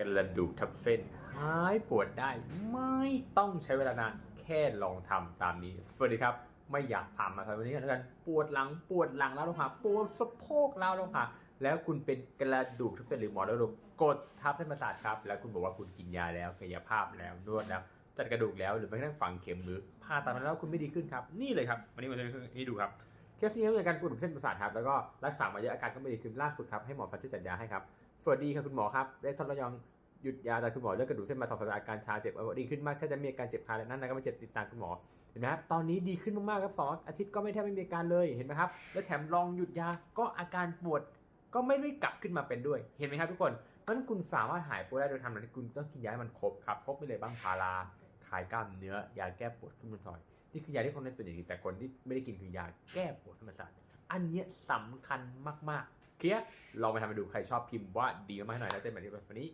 กระดูกทับเส้น หายปวดได้ไม่ต้องใช้เวลานานแค่ลองทำตามนี้ สวัสดีครับ ไม่อยากพามาครับวันนี้กันแล้วกัน ปวดหลังปวดหลังแล้วลงหาปวดสะโพกแล้วลงหาแล้วคุณเป็นกระดูกทับเส้นหรือหมอนรองกดทับเส้นประสาทครับ แล้วคุณบอกว่าคุณกินยาแล้วกายภาพแล้วนวดแล้วจัดกระดูกแล้วหรือแม้กระทั่งฝังเข็มหรือผ่าตัดมาแล้วคุณไม่ดีขึ้นครับ นี่เลยครับวันนี้มาให้ดูครับเคสนี้มีอาการปวดเส้นประสาทครับแล้วก็รักษามาเยอะอาการก็ไม่ดีขึ้นล่าสุดครับให้หมอฟันช่วยจัดยาให้ครับ สวัสดีครับคุณหมอครับ ได้ทดลองหยุดยาแต่คุณหมอเลือกกระดูกเส้นมาสองสัปดาห์อาการชาเจ็บดีขึ้นมากถ้าจะมีอาการเจ็บคาและนั่นนะก็ไม่เจ็บติดตามคุณหมอเห็นไหมครับตอนนี้ดีขึ้นมากๆครับสองอาทิตย์ก็ไม่แทบไม่มีอาการเลยเห็นไหมครับ และแถมลองหยุดยาก็อาการปวดก็ไม่ได้กลับขึ้นมาเป็นด้วยเห็นไหมครับทุกคนเพราะนั้นคุณสามารถหายปวดได้โดยทำอะไรที่คุณต้องกินยาให้มันครบครับครบไปเลยบ้างพาราคลายกล้ามเนื้อยาแก้ปวดขึ้นมาหน่อยนี่คือยาที่คนในส่วนใหญ่แต่คนที่ไม่ได้กินคือยาแก้ปวดธรรมาติอันนี้ยสำคัญมากๆ เคลียร์ลองไปทำไปดูใครชอบพิมพ์ว่าดีมากๆหน่อยแล้วเจอกันใหม่ในวันนี้